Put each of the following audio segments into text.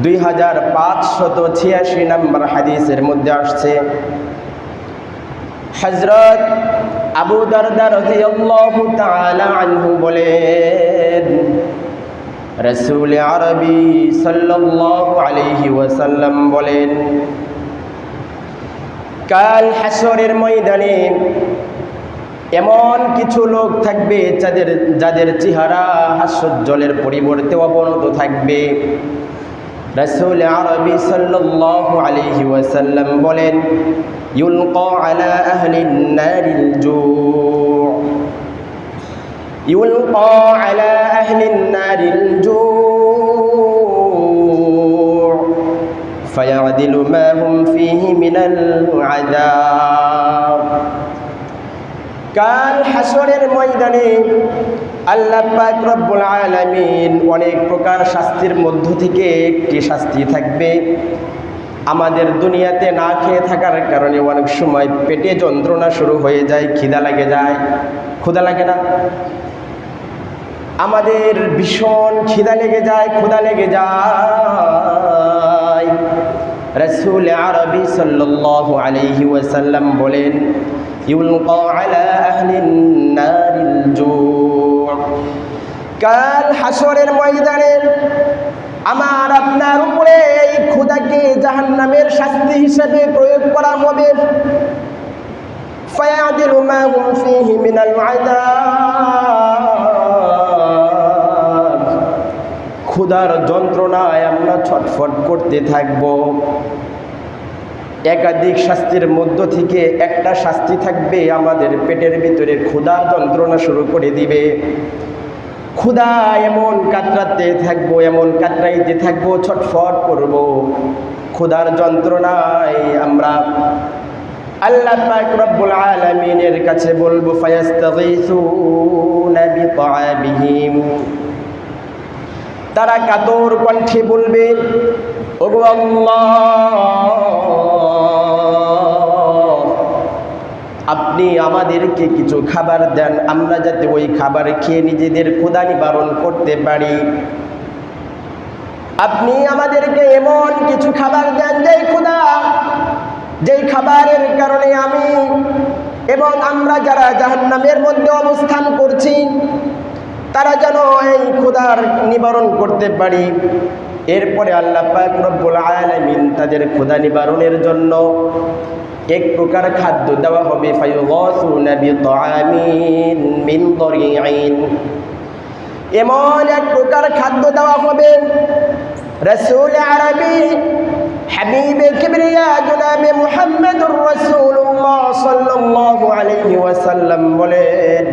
দুই হাজার পাঁচশত ছিয়াশি নম্বর হাদিসের মধ্যে আসছে হজরত আবু দারদা রাদিয়াল্লাহু তাআলা আনহু বলেন, রসুল আরবি সাল্লাল্লাহু আলাইহি ওয়াসাল্লাম বলেন, কাল হাসরের ময়দানে এমন কিছু লোক থাকবে যাদের যাদের চেহারা হাস্যোজ্জ্বলের পরিবর্তে অবনত থাকবে। রসুল আরবি সাল্লাল্লাহু আলাইহি ওয়াসাল্লাম বলেন ইউলকা আলা আহলিন নারিল জু' يلقى على أهل النار الجوع فيعدل ما هم فيه من العذاب কাল হাসরের ময়দানে আল্লাহ পাক রব্বুল আলামিন অনেক প্রকার শাস্তির মধ্য থেকে একটি শাস্তি থাকবে। আমাদের দুনিয়াতে না খেয়ে থাকার কারণে অনেক সময় পেটে যন্ত্রণা শুরু হয়ে যায়, খিদা লাগে যায়। ক্ষুদা লাগে না? আমাদের ভীষণ খিদা লেগে যায় ক্ষুদা লেগে যায়। রসুল আরবি সাল্লাল্লাহু আলাইহি ওয়াসাল্লাম বলেন, ইউলকা আলা আহলিন নারিল জু' কাল হাসরের ময়দানে আমার আপনার উপরে এই ক্ষুদাকে জাহান্নামের শাস্তি হিসেবে প্রয়োগ করা হবে আযাব। ক্ষুধার যন্ত্রণায় আমরা ছটফট করতে থাকব। একাধিক শাস্তির মধ্য থেকে একটা শাস্তি থাকবে, আমাদের পেটের ভিতরে ক্ষুধার যন্ত্রণা শুরু করে দিবে। ক্ষুধা এমন কাতরাতে থাকব, এমন কাতরাইতে থাকব, ছটফট করব। ক্ষুধার যন্ত্রণায় আমরা আল্লাহ পাক রব্বুল আলামিনের কাছে বলব, ফায়াস্তাগীসুনা বিতাআবিহিম তারা কাতর কণ্ঠে বলবে, ওগো আল্লাহ! আপনি আমাদেরকে কিছু খাবার দেন। আমরা যাতে ওই খাবার খেয়ে নিজেদের ক্ষুদা নিবারণ করতে পারি। আপনি আমাদেরকে এমন কিছু খাবার দেন যেই ক্ষুদা যেই খাবারের কারণে আমি এবং আমরা যারা জাহান্নামের মধ্যে অবস্থান করছি, তারা যেন এই ক্ষুধার নিবারণ করতে পারি। এরপরে আল্লাহ পাক রব্বুল আলামিন তাদের ক্ষুধা নিবারণের জন্য এক প্রকার খাদ্য দেওয়া হবে মিন এমন এক প্রকার খাদ্য দেওয়া হবে, রসুল আরবি হাবিবে কিবরিয়া জনাবে মুহাম্মদুর রাসূলুল্লাহ সাল্লাল্লাহু আলাইহি ওয়াসাল্লাম বলেন,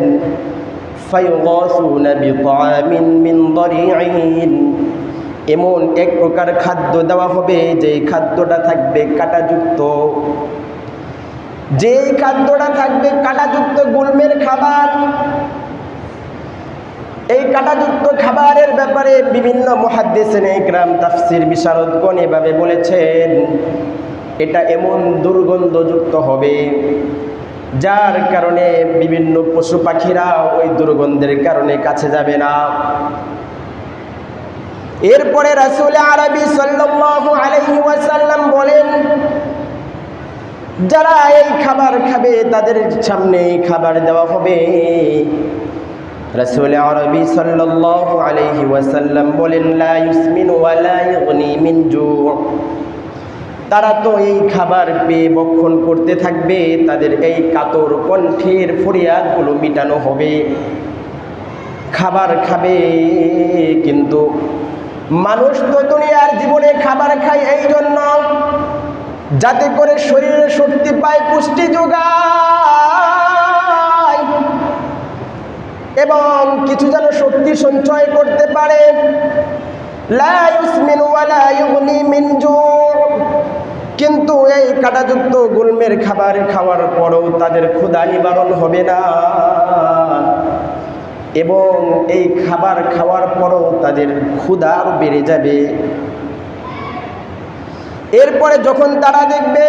ফায়ুগাসুনা বিতাআমিন মিন দরিঈন এমন এক প্রকার খাদ্য দেওয়া হবে যে খাদ্যটা থাকবে কাটাযুক্ত। যে খাদ্যটা থাকবে কাটাযুক্ত গুলমের খাবার। এই কাটাযুক্ত খাবারের ব্যাপারে বিভিন্ন মহাদ্দেশন গ্রাম তাফসির বিশারদগণ এভাবে বলেছেন, এটা এমন দুর্গন্ধযুক্ত হবে, যার কারণে বিভিন্ন পশু পাখিরা ওই দুর্গন্ধের কারণে কাছে যাবে না। এরপরে রাসূল আরবি সাল্লাল্লাহু আলাইহি ওয়াসাল্লাম বলেন, যারা এই খাবার খাবে, তাদের সামনে এই খাবার দেওয়া হবে। রাসূল আরবি সাল্লাল্লাহু আলাইহি ওয়াসাল্লাম বলেন, লা ইউসমিনু ওয়া লা ইগনি মিন জু' তারা তো এই খাবার পেয়ে বক্ষণ করতে থাকবে, তাদের এই কাতর কণ্ঠের ফরিয়াদগুলো মিটানো হবে। খাবার খাবে, কিন্তু মানুষ তো দুনিয়ার জীবনে খাবার খায় এই জন্য। যাতে করে শরীরে শক্তি পায়, পুষ্টি যোগায়। এবং কিছু যেন শক্তি সঞ্চয় করতে পারে। কিন্তু এই কাটাযুক্ত গুলমের খাবার খাওয়ার পরও তাদের ক্ষুধা নিবারণ হবে না। এবং এই খাবার খাওয়ার পরও তাদের ক্ষুধা আরও বেড়ে যাবে। এরপরে যখন তারা দেখবে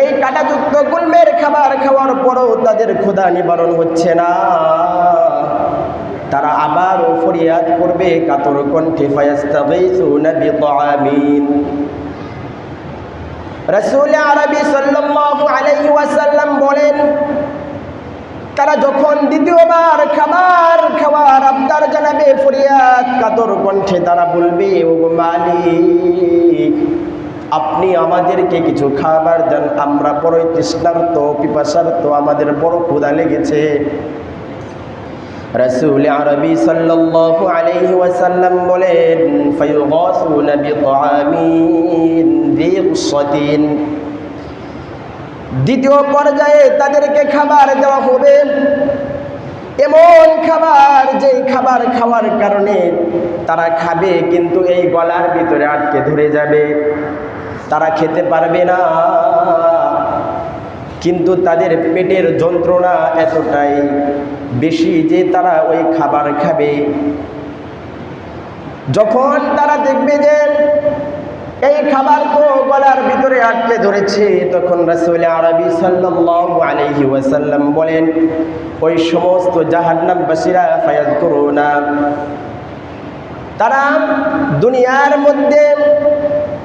এই কাটাযুক্ত গুলমের খাবার খাওয়ার পরও তাদের ক্ষুধা নিবারণ হচ্ছে না, তারা আবারও ফরিয়াদ করবে, কাতর কণ্ঠে রাসূল আরবি ওয়াসাল্লাম বলেন তারা যখন দ্বিতীয়বার খাবার খাওয়ার আবদার জানাবে, ফরিয়াদ কাতর কণ্ঠে তারা বলবে, ও মালিক, আপনি আমাদেরকে কিছু খাবার দেন, আমরা বড়ই তৃষ্ণার্ত পিপাসার্ত আমাদের বড় ক্ষুধা লেগেছে। রসুল আরবি সাল্লাল্লাহু আলাইহি ওয়াসাল্লাম ফায়ুগাসুনা বিতাআমিন যী গুসসাতিন দ্বিতীয় পর্যায়ে তাদেরকে খাবার দেওয়া হবে। এমন খাবার যেই খাবার খাওয়ার কারণে তারা খাবে, কিন্তু এই গলার ভিতরে আটকে ধরে যাবে। তারা খেতে পারবে না। কিন্তু তাদের পেটের যন্ত্রণা এতটাই বেশি যে তারা ওই খাবার খাবে। যখন তারা দেখবে যে এই খাবার তো গলার ভিতরে আটকে ধরেছে। তখন রাসূল আরবি সাল্লাল্লাহু আলাইহি ওয়াসাল্লাম বলেন, ওই সমস্ত জাহান্নামবাসীরা ফায়াদ করুনা তারা দুনিয়ার মধ্যে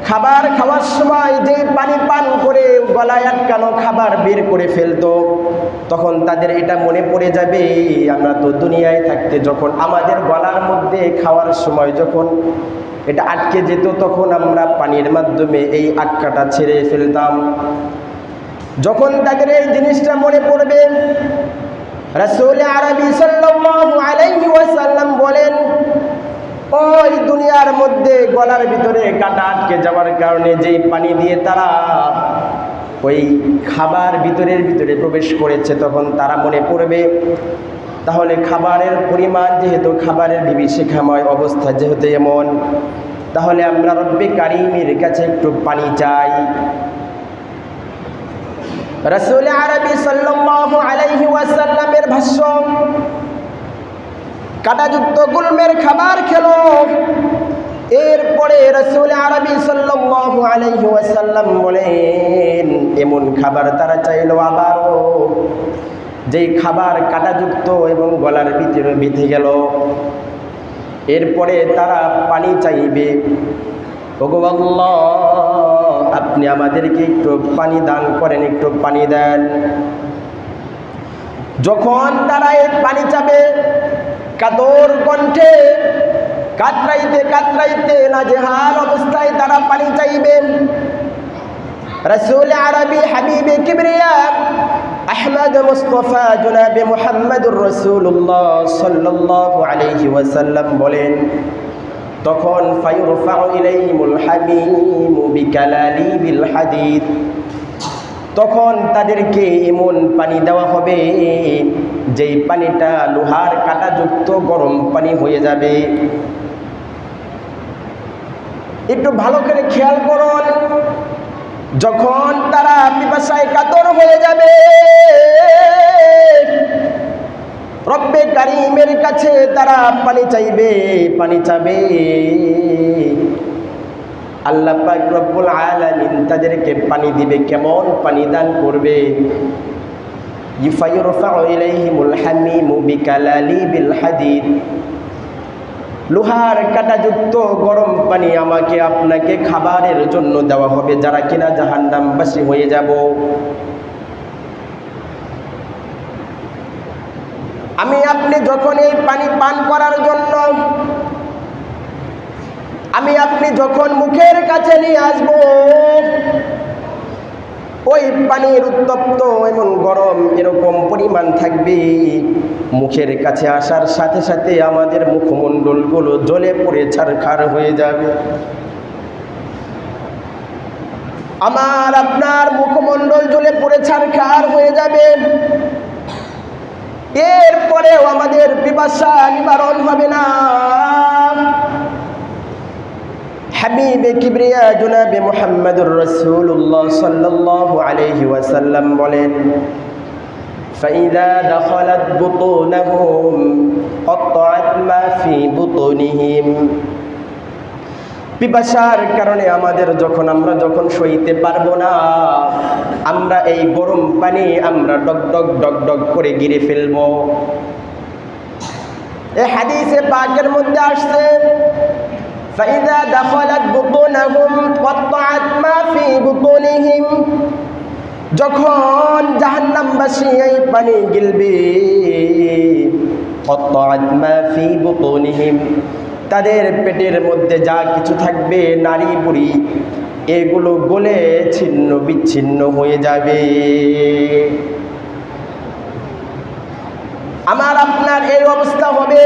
খাবার খাওয়ার সময় যে পানি পান করে গলায় আটকানো খাবার বের করে ফেলতো, তখন তাদের এটা মনে পড়ে যাবে, আমরা তো দুনিয়ায় থাকতে যখন আমাদের গলার মধ্যে খাওয়ার সময় যখন এটা আটকে যেত, তখন আমরা পানির মাধ্যমে এই আটকাটা ছেড়ে ফেলতাম। যখন তাদের এই জিনিসটা মনে পড়বে, রাসূল আরবি ওয়াসাল্লাম বলেন, ওই দুনিয়ার মধ্যে গলার ভিতরে কাটা আটকে যাওয়ার কারণে যেই পানি দিয়ে তারা ওই খাবার ভিতরের ভিতরে প্রবেশ করেছে, তখন তারা মনে পড়বে তাহলে খাবারের পরিমাণ যেহেতু খাবারের বিভীষিকাময় অবস্থা যেহেতু এমন, তাহলে আমরা রব্বে কারিমের কাছে একটু পানি চাই। রসুল আরবি সাল্লাল্লাহু আলাইহি ওয়াসাল্লামের ভাষ্য কাটাযুক্ত গুলমের খাবার খেলো। এরপরে রসুল আরবি সাল্লাল্লাহু আলাইহি ওয়াসাল্লাম বলেন, এমন খাবার তারা চাইলো আবারও। যেই খাবার কাটাযুক্ত এবং গলার ভিতরে বেঁধে গেল, এরপরে তারা পানি চাইবে। ভগবাল্লাহ আপনি আমাদেরকে একটু পানি দান করেন, একটু পানি দেন। যখন তারা এই পানি চাবে, কাতর কণ্ঠে কাতরাইতে কাতরাইতে নাজেহাল অবস্থায় তারা পানি চাইবেন। রসুল আরবি হাবিবে কিবরিয়া আহমদ মুস্তফা জনাবে মুহাম্মদুর রসুল্লাহ সাল্লাল্লাহু আলাইহি ওয়াসাল্লাম বলেন, তখন তখন তাদেরকে এমন পানি দেওয়া হবে, যেই পানিটা লোহার কাঁটাযুক্ত গরম পানি হয়ে যাবে। একটু ভালো করে খেয়াল করুন। যখন তারা পিপাসায় কাতর হয়ে যাবে, রব্বে কারিমের কাছে তারা পানি চাইবে, পানি চাবে। আল্লাহ পাক রব্বুল আলামিন তাদেরকে পানি দিবে, কেমন পানি দান করবে? ইফায়ুরফাউ ইলাইহিমুল হামিমু বিকালালিবিল হাদিদ। লোহার কাটাযুক্ত গরম পানি আমাকে আপনাকে খাবারের জন্য দেওয়া হবে, যারা কিনা জাহান্নামবাসী হয়ে যাব। আমি আপনি যখন এই পানি পান করার জন্য, আমি আপনি যখন মুখের কাছে নিয়ে আসব, ওই পানির উত্তপ্ত এবং গরম এরকম পরিমাণ থাকবে। মুখের কাছে আসার সাথে সাথে আমাদের মুখমণ্ডলগুলো জলে পড়ে ছাড়খাড় হয়ে যাবে। আমার আপনার মুখমণ্ডল জ্বলে পড়ে ছাড়খাড় হয়ে যাবে। এরপরেও আমাদের পিপাসা নিবারণ হবে না। হাবিবে সাল্লাল্লাহু আলাইহি ওয়াসাল্লাম বলেন فإذا دخلت بطونهم قطعت ما في بطونهم পিপাসার কারণে আমাদের যখন আমরা যখন সইতে পারবো না আমরা এই গরম পানি আমরা ডক ডক ডক ডক করে গিরে ফেলবো এই হাদিসে পাকের মধ্যে আসছে فإذا دخلت بطونهم قطعت ما في بطونهم যখন জাহান্নামবাসী এই পানি গিলবে তাদের পেটের মধ্যে যা কিছু থাকবে, নারী বুড়ি, এগুলো গলে ছিন্ন বিচ্ছিন্ন হয়ে যাবে। আমার আপনার এই অবস্থা হবে